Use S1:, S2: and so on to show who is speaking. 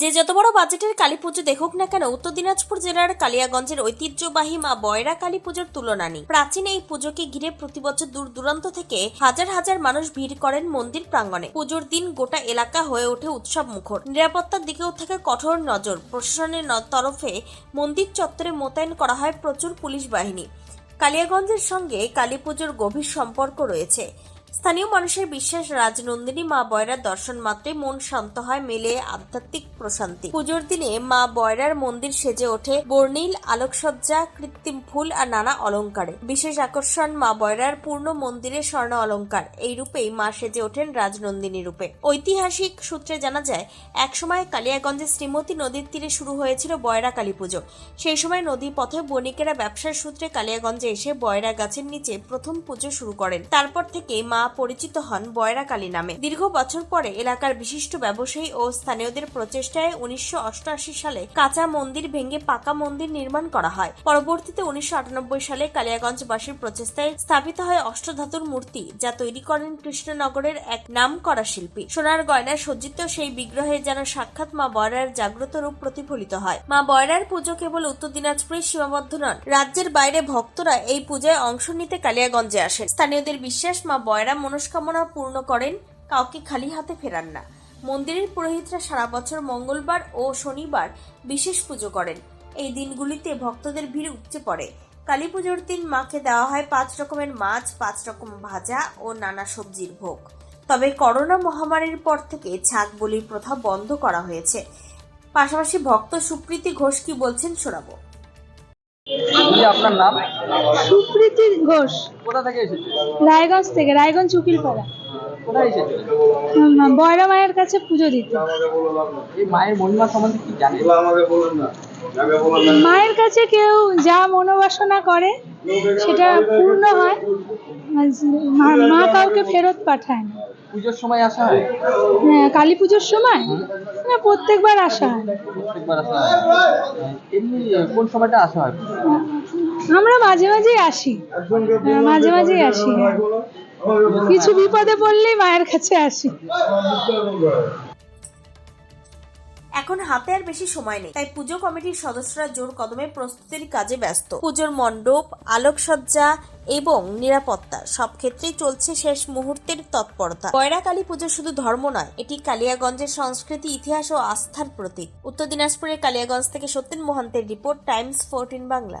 S1: যে যত বড় বাজেটের কালী পুজো দেখুক না কেন, উত্তর দিনাজপুর জেলার কালিয়াগঞ্জের ঐতিহ্যবাহী মা বয়রা কালী পুজোর তুলনা নেই। প্রাচীন এই পুজোকে ঘিরে প্রতি বছর দূর দূরান্ত থেকে হাজার হাজার মানুষ ভিড় করেন মন্দির প্রাঙ্গণে। পুজোর দিন গোটা এলাকা হয়ে ওঠে উৎসব মুখর। নিরাপত্তার দিকেও থাকে কঠোর নজর। প্রশাসনের তরফে মন্দির চত্বরে মোতায়েন করা হয় প্রচুর পুলিশ বাহিনী। কালিয়াগঞ্জের সঙ্গে কালী পুজোর গভীর সম্পর্ক রয়েছে। স্থানীয় মানুষের বিশ্বাস, রাজনন্দিনী মা বয়রার দর্শন মাত্রে মন শান্ত হয়, মেলে আধ্যাত্মিক প্রশান্তি। পুজোর দিনে মা বয়রার মন্দির সেজে ওঠে বর্ণিল, আলোকসজ্জা, কৃত্রিম ফুল আর নানা অলংকারে বিশেষ আকর্ষণ মা বয়রার পূর্ণ মন্দিরের স্বর্ণ অলংকার এই রূপেই মা সেজে ওঠেন রাজনন্দিনী রূপে। ঐতিহাসিক সূত্রে জানা যায়, একসময় কালিয়াগঞ্জে শ্রীমতী নদীর তীরে শুরু হয়েছিল বয়রা কালী পুজো। সেই সময় নদী পথে বণিকেরা ব্যবসার সূত্রে কালিয়াগঞ্জে এসে বয়রা গাছের নিচে প্রথম পুজো শুরু করেন। তারপর থেকে মা পরিচিত হন বয়রা কালী নামে। দীর্ঘ বছর পরে এলাকার বিশিষ্ট ব্যবসায়ী ও স্থানীয়দের প্রচেষ্টায় উনিশশো অষ্টআশি সালে কাঁচা মন্দির ভেঙে পাকা মন্দির নির্মাণ করা হয়। পরবর্তীতে উনিশশো আটানব্বই সালে কালিয়াগঞ্জবাসীর প্রচেষ্টায় স্থাপিত হয় অষ্টধাতুর মূর্তি, যা তৈরি করেন কৃষ্ণনগরের এক নামকরা শিল্পী। সোনার গয়নায় সজ্জিত সেই বিগ্রহে যেন সাক্ষাৎ মা বয়রার জাগ্রত রূপ প্রতিফলিত হয়। মা বয়রার পুজো কেবল উত্তর দিনাজপুরে সীমাবদ্ধ নন রাজ্যের বাইরে ভক্তরা এই পূজায় অংশ নিতে কালিয়াগঞ্জে আসেন। স্থানীয়দের বিশ্বাস, মা বয়রা মনস্কামনা পূর্ণ করেন, কাউকে খালি হাতে ফেরান না। মন্দিরের পুরোহিতরা সারা বছর মঙ্গলবার ও শনিবার বিশেষ পুজো করেন। এই দিনগুলিতে ভক্তদের ভিড় উপচে পড়ে। কালী পুজোর দিন মাকে দেওয়া হয় পাঁচ রকমের মাছ, পাঁচ রকম ভাজা ও নানা সবজির ভোগ। তবে করোনা মহামারীর পর থেকে ছাগ বলির প্রথা বন্ধ করা হয়েছে। পাশাপাশি ভক্ত সুপ্রীতি ঘোষ কি বলছেন শোনাবো।
S2: কি আপনার নাম?
S3: সুপ্রীতি ঘোষ।
S2: কোথা থেকে এসেছেন?
S3: রায়গঞ্জ থেকে রায়গঞ্জ উকিলপাড়া।
S2: কোথায়
S3: এসেছেন? বয়রা মায়ের কাছে পুজো দিতে।
S2: এই মায়ের মহিমা সম্বন্ধে কি জানেন?
S3: মায়ের কাছে কেউ যা মনোবাসনা করে সেটা পূর্ণ হয়। মা- কাউকে ফেরত পাঠায় না
S2: পুজোর সময় আসা হয়?
S3: হ্যাঁ কালী পুজোর সময়? না প্রত্যেকবার আসা হয়।
S2: প্রত্যেকবার আসা হয়। এমনি কোন সময়টা আসা হয়?
S3: আমরা মাঝে মাঝেই আসি। হ্যাঁ, মাঝে মাঝেই আসি হ্যাঁ। কিছু বিপদে পড়লেই মায়ের কাছে আসি।
S1: এখন হাতে আর বেশি সময় নেই। তাই পুজো কমিটির সদস্যরা জোর কদমে প্রস্তুতির কাজে ব্যস্ত। পুজোর মণ্ডপ, আলোকসজ্জা এবং নিরাপত্তা সব ক্ষেত্রেই চলছে শেষ মুহূর্তের তৎপরতা। কয়রা কালী পুজো শুধু ধর্ম নয়, এটি কালিয়াগঞ্জের সংস্কৃতি, ইতিহাস ও আস্থার প্রতীক। উত্তর দিনাজপুরের কালিয়াগঞ্জ থেকে সত্যেন মোহান্তের রিপোর্ট, টাইমস, ফোরটিন বাংলা।